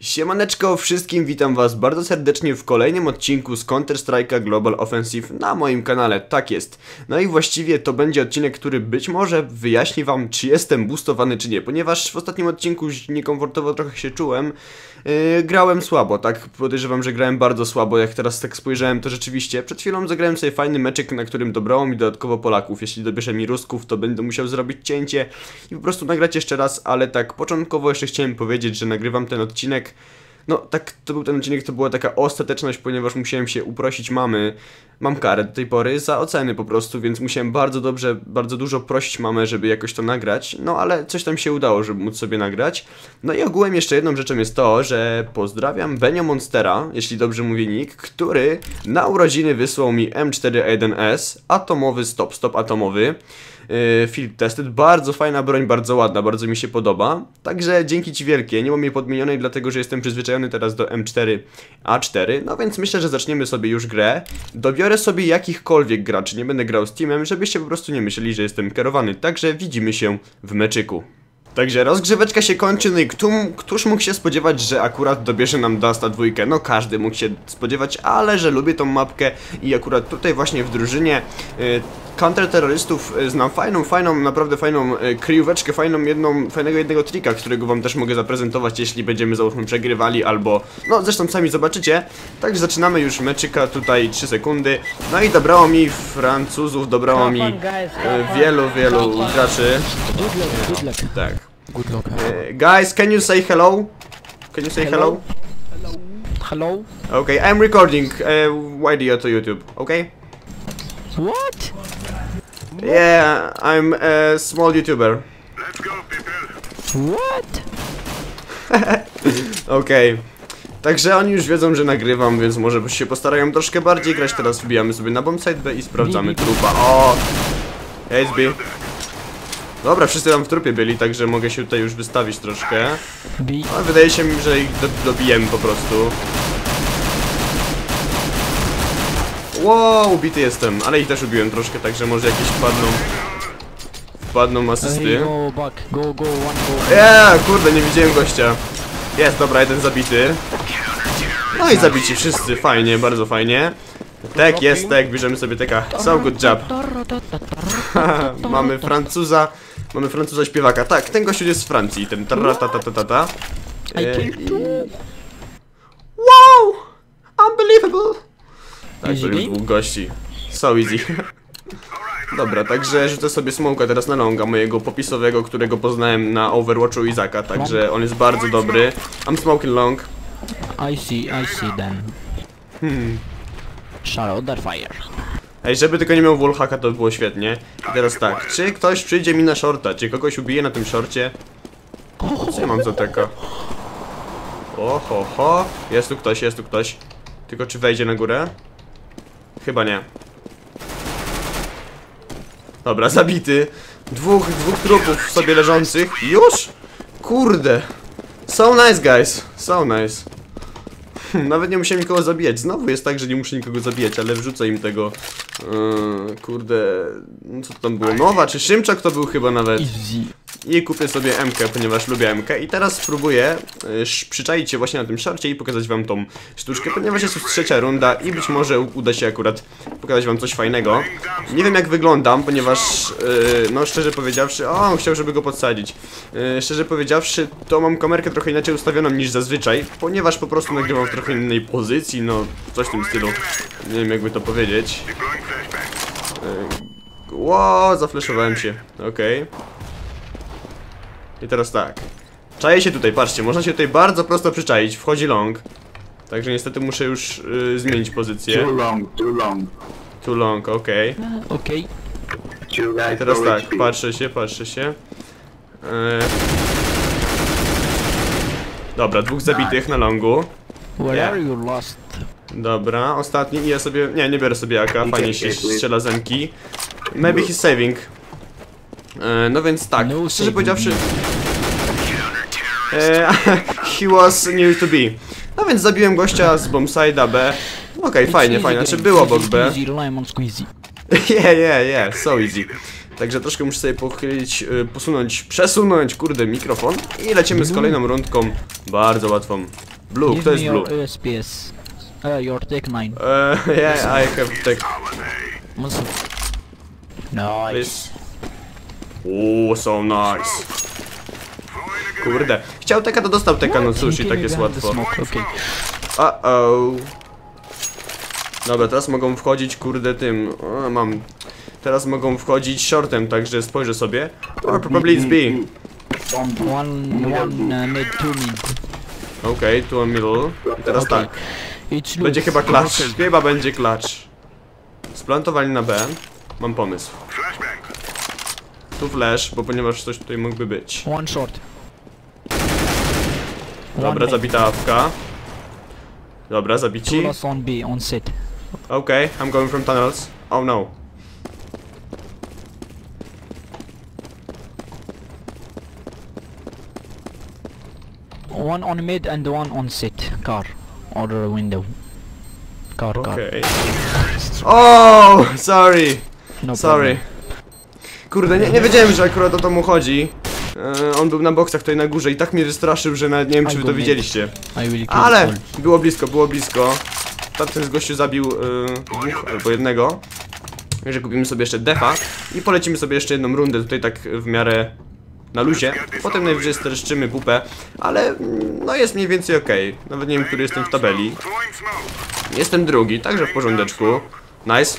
Siemaneczko wszystkim, witam was bardzo serdecznie w kolejnym odcinku z Counter-Strike'a Global Offensive na moim kanale, tak jest. No i właściwie to będzie odcinek, który być może wyjaśni wam, czy jestem boostowany, czy nie, ponieważ w ostatnim odcinku niekomfortowo trochę się czułem. Yy, grałem słabo, tak? Podejrzewam, że grałem bardzo słabo, jak teraz tak spojrzałem, to rzeczywiście. Przed chwilą zagrałem sobie fajny meczyk, na którym dobrało mi dodatkowo Polaków. Jeśli dobierze mi Rusków, to będę musiał zrobić cięcie i po prostu nagrać jeszcze raz, ale tak początkowo jeszcze chciałem powiedzieć, że nagrywam ten odcinek no, tak, to był ten odcinek, to była taka ostateczność, ponieważ musiałem się uprosić mamy, mam karę do tej pory za oceny po prostu, więc musiałem bardzo dobrze, bardzo dużo prosić mamę, żeby jakoś to nagrać, no ale coś tam się udało, żeby móc sobie nagrać. No i ogółem jeszcze jedną rzeczą jest to, że pozdrawiam Benio Monstera, jeśli dobrze mówię nick, który na urodziny wysłał mi M41S, atomowy stop, stop atomowy, field tested. Bardzo fajna broń, bardzo ładna, bardzo mi się podoba. Także dzięki Ci wielkie. Nie mam jej podmienionej, dlatego że jestem przyzwyczajony teraz do M4 A4. No więc myślę, że zaczniemy sobie już grę. Dobiorę sobie jakichkolwiek graczy, nie będę grał z teamem, żebyście po prostu nie myśleli, że jestem kierowany. Także widzimy się w meczyku. Także rozgrzeweczka się kończy, no i kto, któż mógł się spodziewać, że akurat dobierze nam Dasta dwójkę? No każdy mógł się spodziewać, ale że lubię tą mapkę i akurat tutaj właśnie w drużynie y, counterterrorystów y, znam fajną, fajną, naprawdę fajną y, kryjóweczkę, fajną jedną, fajnego jednego trika, którego wam też mogę zaprezentować, jeśli będziemy załóżmy przegrywali albo, no zresztą sami zobaczycie. Także zaczynamy już meczyka, tutaj 3 sekundy. No i dobrało mi Francuzów, dobrało mi y, wielu, wielu graczy. Tak. Good luck. Uh, guys, can you say hello? Can you say hello? Hello? Okay, I'm recording uh, video to YouTube. Okay? What? Yeah, I'm a small YouTuber. What? Okej. Także oni już wiedzą, że nagrywam, więc może się postarają troszkę bardziej grać. Teraz wbijamy sobie na bombsite B i sprawdzamy trupa. O! B. Dobra, wszyscy tam w trupie byli, także mogę się tutaj już wystawić troszkę. Ale wydaje się mi, że ich do, dobijemy po prostu. Wow, bity jestem, ale ich też ubiłem troszkę, także może jakieś wpadną. Wpadną asysty. go back. Go, go, one, go. Yeah, kurde, nie widziałem gościa. Jest, dobra, jeden zabity. No i zabici wszyscy, fajnie, bardzo fajnie. Tek jest, tek, bierzemy sobie teka. So good job. mamy Francuza, mamy Francuza śpiewaka. Tak, ten gościu jest z Francji, ten ta I E, two. Wow! Unbelievable! Tak, to już dwóch gości. So easy. Dobra, także rzucę sobie smoka teraz na longa, mojego popisowego, którego poznałem na Overwatchu Izaka, także on jest bardzo dobry. I'm smoking long. I see, I see them. Hmm. Shadow their fire. Ej, żeby tylko nie miał wallhacka, to by było świetnie. I teraz tak, czy ktoś przyjdzie mi na shorta, czy kogoś ubije na tym shorcie? Co ja mam za teka? Oho, ho, jest tu ktoś, jest tu ktoś. Tylko czy wejdzie na górę? Chyba nie. Dobra, zabity. Dwóch, dwóch trupów sobie leżących. Już? Kurde. So nice, guys. So nice. Nawet nie musiałem nikogo zabijać. Znowu jest tak, że nie muszę nikogo zabijać, ale wrzucę im tego. Yy, kurde. Co to tam było? Nowa czy Szymczak to był chyba nawet. Easy. I kupię sobie MK, ponieważ lubię MK. I teraz spróbuję y, przyczaić się właśnie na tym szorcie i pokazać wam tą sztuczkę, ponieważ jest już trzecia runda i być może uda się akurat pokazać wam coś fajnego. Nie wiem jak wyglądam, ponieważ, y, no szczerze powiedziawszy, o, chciał, żeby go podsadzić. Y, szczerze powiedziawszy, to mam kamerkę trochę inaczej ustawioną niż zazwyczaj, ponieważ po prostu nagrywam w trochę innej pozycji, no coś w tym stylu. Nie wiem jakby to powiedzieć. Y, Ło, zafleszowałem się. Okej. I teraz tak. Czaję się tutaj, patrzcie, można się tutaj bardzo prosto przyczaić. Wchodzi long. Także niestety muszę już y, zmienić pozycję. Too long, too long. Too long, okej. Okay. You guys I teraz tak, patrzę się, patrzę się. E... Dobra, dwóch zabitych na longu. Where Yeah. are you lost? Dobra, ostatni i ja sobie... Nie, nie biorę sobie AK, fajnie się strzela zemki. Maybe he's saving. E, no więc tak, No szczerze powiedziawszy... E, he was near to be. No więc zabiłem gościa z bombside'a B. Okej, It's fajnie, fajnie, znaczy było obok B. Yeah, yeah, yeah, so easy. Także troszkę muszę sobie pochylić, y, posunąć, przesunąć, kurde, mikrofon i lecimy z kolejną rundką, bardzo łatwą. Blue, Give kto jest your blue? USPS. Uh, your Tech 9. Uh, yeah, I have tech. Nice. Uuu, so nice. Kurde. Chciał teka, to dostał teka, no cóż, i tak jest łatwo. Okay. Uh-oh. Dobra, teraz mogą wchodzić, kurde, tym. O, mam. Teraz mogą wchodzić shortem, także spojrzę sobie. Or probably it's B. One, one uh, mid, two mid. Okej, tu on middle. I teraz Okay. tak. Będzie chyba klacz. Chyba będzie klacz. Splantowali na B. Mam pomysł. Tu flash, bo ponieważ coś tutaj mógłby być. One short. Dobra, zabita awka. Dobra, Two zabici. lost on B, on sit. Okay, I'm going from tunnels. Oh no. One on mid and one on sit. Car. Order a window. Car, car. Okay. Oh, sorry. No Sorry. Kurde, nie, nie wiedziałem, że akurat o to mu chodzi. E, on był na boksach tutaj na górze i tak mnie wystraszył, że nawet nie wiem, czy wy to widzieliście. Ale było blisko, było blisko. Tamten z gościu zabił e, dwóch albo jednego. Że kupimy sobie jeszcze defa i polecimy sobie jeszcze jedną rundę tutaj tak w miarę na luzie. Potem najwyżej streszczymy pupę, ale mm, no jest mniej więcej okej. Nawet nie wiem, który jestem w tabeli. Jestem drugi, także w porządeczku. Nice.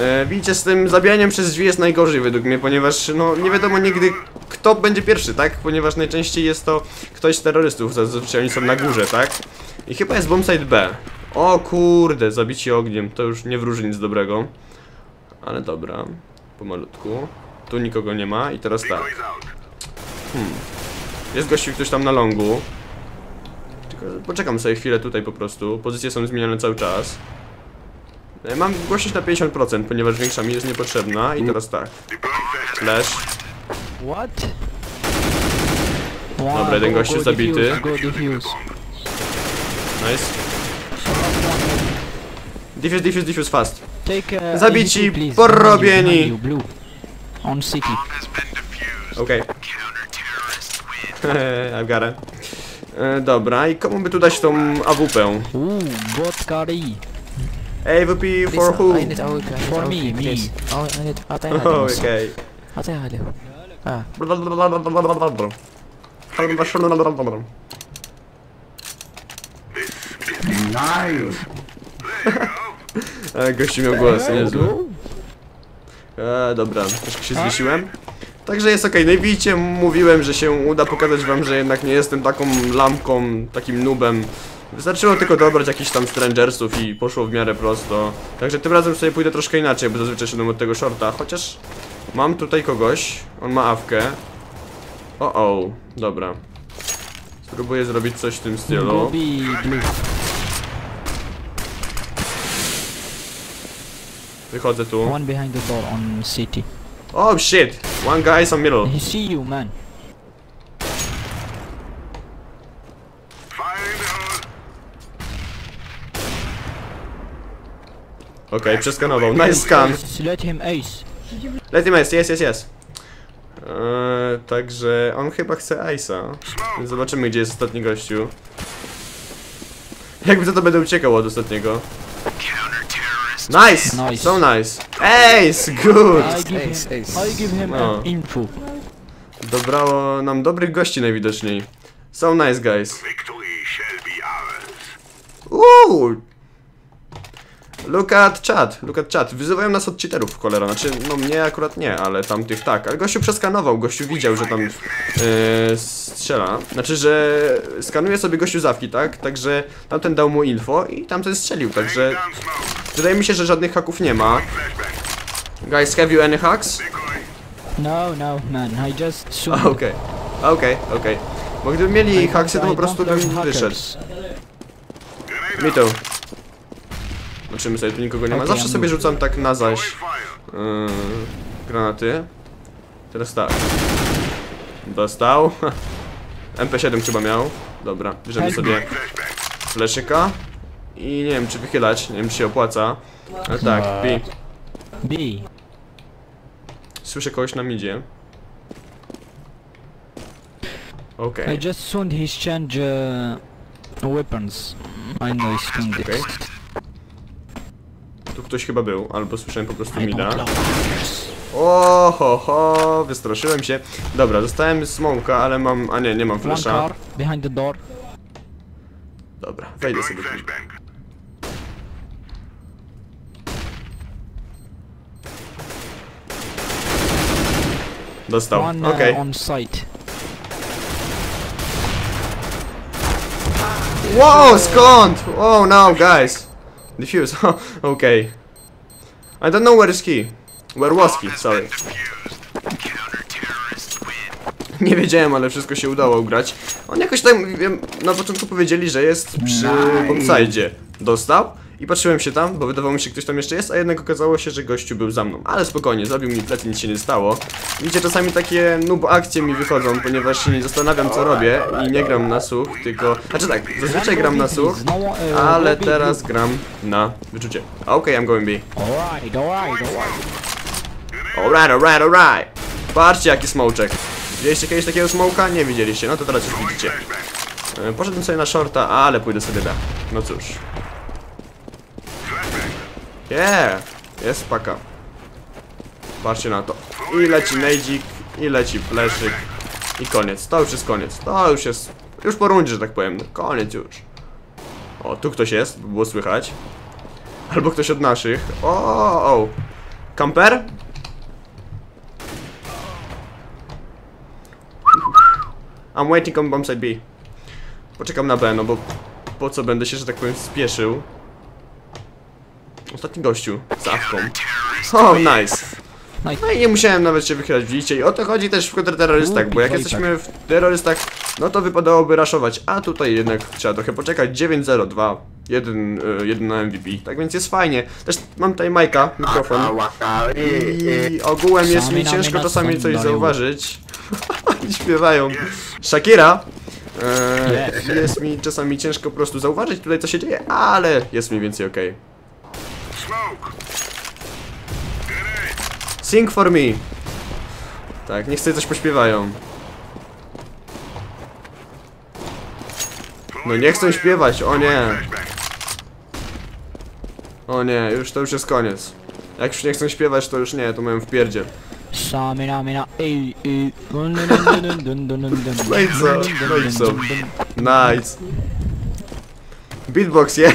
E, widzicie, z tym zabijaniem przez drzwi jest najgorzej według mnie, ponieważ no nie wiadomo nigdy kto będzie pierwszy, tak? Ponieważ najczęściej jest to ktoś z terrorystów, zazwyczaj oni są na górze, tak? I chyba jest bombsite B. O kurde, zabici ogniem, to już nie wróży nic dobrego. Ale dobra, pomalutku. Tu nikogo nie ma i teraz tak. Hmm. Jest gościu ktoś tam na longu. Tylko poczekam sobie chwilę tutaj po prostu. Pozycje są zmieniane cały czas. E, Mam głośność na 50%, ponieważ większa mi jest niepotrzebna. I teraz tak. Flash. What? Wow, Dobra, jeden go, zabity. Nice. Diffuse, diffuse, diffuse fast. Take, uh, Zabici, please, porobieni! You, On city. Okej. Okay. I've got it. E, dobra, i komu by tu dać tą AWP? Uuu, bot carry. AWP for who? For me, me. Oh, okej. Okay. Nice! A, gości miał głos, Jezu. E, dobra, troszkę się zwiesiłem. Także jest ok. No widzicie, mówiłem, że się uda pokazać wam, że jednak nie jestem taką lampką, takim nubem. Wystarczyło tylko dobrać jakichś tam Strangersów i poszło w miarę prosto. Także tym razem sobie pójdę troszkę inaczej, bo zazwyczaj szedłem od tego shorta, chociaż mam tutaj kogoś, on ma awkę. O, o, dobra. Spróbuję zrobić coś w tym stylu. Wychodzę tu. One behind the door on city. Oh shit! One guy is on middle. He see you, man. Okej, przeskanował. Nice scan. Let him ace. Let him ace, yes, yes, yes. Eee, także on chyba chce Ice'a. Więc Zobaczymy, gdzie jest ostatni gościu. Jakby to, to będę uciekał od ostatniego. Nice! Nice. So nice. Ace! Good! I give Ace, him, ace. I give him No. an info. Dobrało nam dobrych gości najwidoczniej. So nice, guys. Uuu! Look at chat, look at chat. Wyzywają nas od cheaterów, cholera. Znaczy, no mnie akurat nie, ale tamtych tak. Ale gościu przeskanował, gościu widział, że tam yy, strzela. Znaczy, że skanuje sobie gościu zawki, tak? Także tamten dał mu info i tamten strzelił, także... Wydaje mi się, że żadnych haków nie ma. Guys, have you any hacks? No, no, man. I just. Okej, okej, okej. Bo gdyby mieli haksy, to I po prostu bym wyszedł. hackers. Mi to. Zobaczymy sobie, tu nikogo nie ma. Zawsze sobie rzucam tak na zaś yy, granaty. Teraz tak. Dostał. MP7 chyba miał. Dobra, bierzemy Help sobie fleszyka. I nie wiem, czy wychylać, nie wiem, czy się opłaca. Ale tak, B. B. Słyszę kogoś na midzie. Okej. I just soon he's change uh, weapons. I know it's doing this. Tu ktoś chyba był, albo słyszałem po prostu mida. don't love fighters. O, ho, wystraszyłem się. Dobra, dostałem smoka, ale mam... A nie, nie mam flasha. behind the door. Dobra, wejdę sobie. Dostał, One okej. uh, on site. Wow, skąd? Oh no, guys. Diffuse, okay. I don't know where is he. Where was he? Sorry. Nie wiedziałem, ale wszystko się udało ugrać. On jakoś tam, wiem, na początku powiedzieli, że jest przy bombsite. Dostał i patrzyłem się tam, bo wydawało mi się, że ktoś tam jeszcze jest, a jednak okazało się, że gościu był za mną. Ale spokojnie, zrobił mi plecy, nic się nie stało. Widzicie, czasami takie noob akcje mi wychodzą, ponieważ się nie zastanawiam, co robię i nie gram na słuch, tylko... Znaczy tak, zazwyczaj gram na słuch, ale teraz gram na wyczucie. Okej, I'm going B. Alright, alright, alright. Alright, alright. Patrzcie jaki smoczek. Widzieliście kiedyś takiego smoka? Nie widzieliście, no to teraz już widzicie. E, Poszedłem sobie na shorta, ale pójdę sobie B. No cóż. Yeah, jest paka. Patrzcie na to. I leci nejdzik, i leci fleszyk. I koniec, to już jest koniec. To już jest, już po rundzie, że tak powiem. Koniec już. O, tu ktoś jest, by było słychać. Albo ktoś od naszych. O, o, o. Kamper? I'm waiting on bombsite B. Poczekam na B, no bo po co będę się, że tak powiem, spieszył. Ostatni gościu, z awką. O, nice. No i nie musiałem nawet się wychylać, widzicie? I o to chodzi też w kontrterrorystach, bo jak Oj, tak. jesteśmy w terrorystach, no to wypadałoby raszować, a tutaj jednak trzeba trochę poczekać. 9-0-2, jeden, y, jeden na MVP, tak więc jest fajnie. Też mam tutaj Majka, mikrofon. I ogółem jest mi ciężko czasami coś zauważyć. Oni śpiewają. Shakira. E, Yes. jest mi czasami ciężko po prostu zauważyć tutaj co się dzieje, ale jest mniej więcej okej. Sing for me. Tak, niech sobie coś pośpiewają. No nie chcą śpiewać, o nie. O nie, już to już jest koniec. Jak już nie chcą śpiewać, to już nie, to mają w pierdzie. No i co? No i co? Nice. Beatbox, yeah.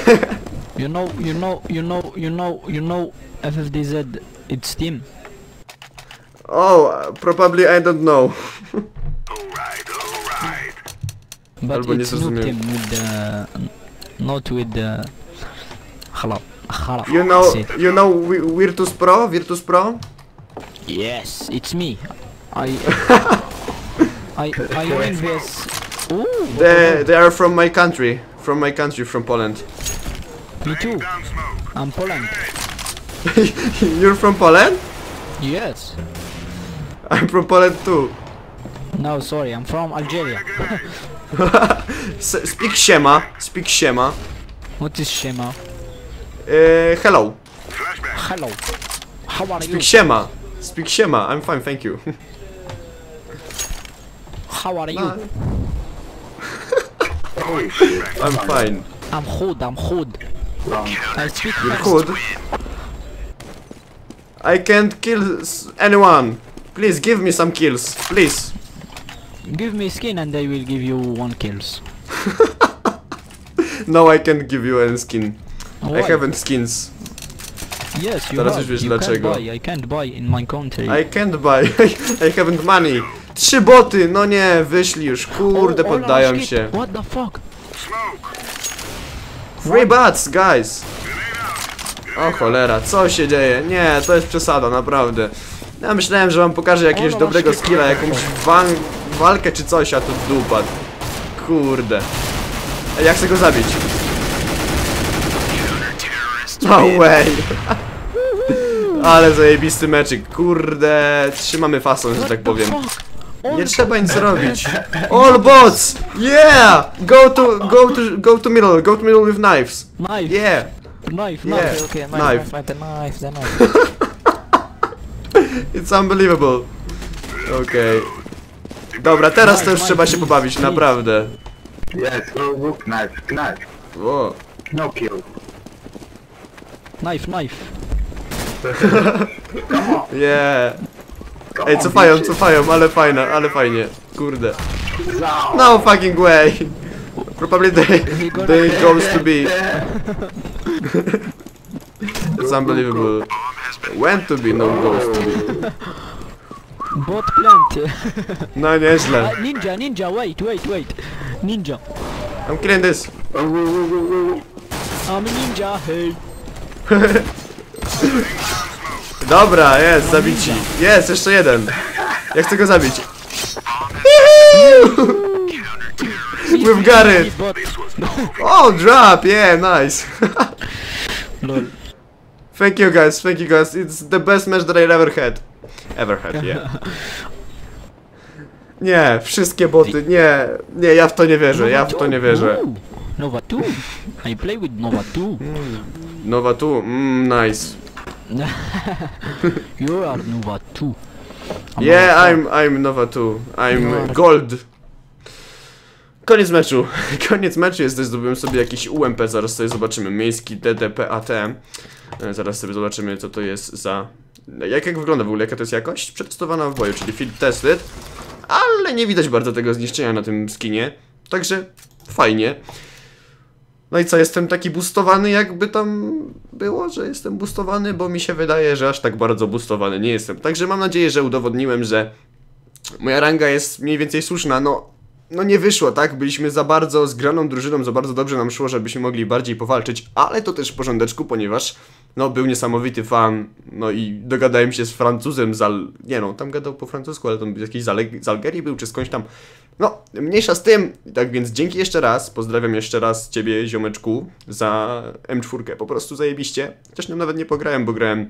You know, you know, you know, you know, you know, FFDZ, it's Steam. Oh, uh, probably I don't know. alright, alright. But Albo it's not Team with the... Not with the... Hello. Hello. You know, you know Virtus Pro? Virtus Pro? Yes, it's me. I... I, I envious... Ooh, they, they are from my country. From my country, from Poland me too. I'm Poland. You're from Poland? Yes. I'm from Poland too. No, sorry, I'm from Algeria. Speak Siema. Speak Siema. What is Shema? Uh, hello. Hello. How are you? Speak Siema. Speak Siema. I'm fine, thank you. How are you? I'm fine. I'm Hood, I'm Hood. I speak You're fast. good. I can't kill anyone. Please give me some kills, please. Give me skin and I will give you one kills. No, I can't give you any skin. I Why? haven't skins. Yes, you Teraz have. już wiesz you dlaczego. can't buy. I can't buy in my country. I can't buy. I haven't money. Trzy boty, no nie, wyszli już. Kurde, poddają się. What the fuck? Free bots, guys. O cholera, co się dzieje? Nie, to jest przesada, naprawdę. Ja myślałem, że wam pokażę jakiegoś dobrego skilla, jakąś wa walkę czy coś, a tu dupa. Kurde. Ej, Jak chcę go zabić? No way. Ale zajebisty meczyk, kurde. Trzymamy fason, że tak powiem. Nie trzeba nic robić. All bots! Yeah! Go to, go to, go to middle, go to middle with knives. Knife. Yeah! Knife. Yeah. Knife. Okay, Knife. knife, knife, the knife, the knife. It's unbelievable. Okej. Dobra, teraz to już Knife, trzeba knife, się pobawić, please. naprawdę. Yes, look, knife, knife. O, No kill. Knife, knife. yeah. Ej, cofają, cofają, ale fajne, ale fajnie. Kurde. No. Fucking way. Probably they, they goes to be. It's unbelievable. When to be, no goes to be. Bot plant. No nieźle. Ninja, ninja, wait, wait, wait. Ninja. I'm killing this. I'm a ninja, hey. Dobra, jest, zabici. Jest, jeszcze jeden. Ja chcę go zabić. We've got it. Oh, drop, yeah, nice. Thank you guys, thank you guys. It's the best match that I ever had. Ever had, yeah. Nie, wszystkie boty, nie, nie, ja w to nie wierzę, ja w to nie wierzę. Nova 2. I play with Nova 2. Nowa tu, mm, nice. you are Nova 2. I'm Yeah, I'm, I'm Nova 2. I'm gold. Koniec meczu. Koniec meczu jest, zdobyłem sobie jakiś UMP, zaraz sobie zobaczymy. Miejski DDP ATM. E, Zaraz sobie zobaczymy, co to jest za... Jak, jak wygląda w ogóle, jaka to jest jakość? Przetestowana w boju, czyli field tested. Ale nie widać bardzo tego zniszczenia na tym skinie. Także fajnie. No i co, jestem taki boostowany, jakby tam było, że jestem boostowany, bo mi się wydaje, że aż tak bardzo boostowany nie jestem. Także mam nadzieję, że udowodniłem, że moja ranga jest mniej więcej słuszna. No, no nie wyszło, tak? Byliśmy za bardzo zgraną drużyną, za bardzo dobrze nam szło, żebyśmy mogli bardziej powalczyć, ale to też w porządeczku, ponieważ no był niesamowity fan, no i dogadałem się z Francuzem z Al... nie no, tam gadał po francusku, ale tam jakiś z, Ale- z Algerii był, czy skądś tam. No, mniejsza z tym, tak więc dzięki jeszcze raz, pozdrawiam jeszcze raz Ciebie, ziomeczku, za M4, po prostu zajebiście. Chociaż nią nawet nie pograłem, bo grałem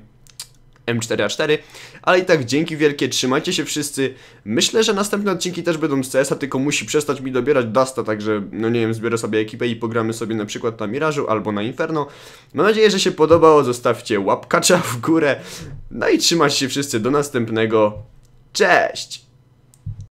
M4A4, ale i tak dzięki wielkie, trzymajcie się wszyscy. Myślę, że następne odcinki też będą z CS-a, tylko musi przestać mi dobierać Dusta, także no nie wiem, zbiorę sobie ekipę i pogramy sobie na przykład na Mirażu albo na Inferno. Mam nadzieję, że się podobało, zostawcie łapkacza w górę. No i trzymajcie się wszyscy, do następnego. Cześć!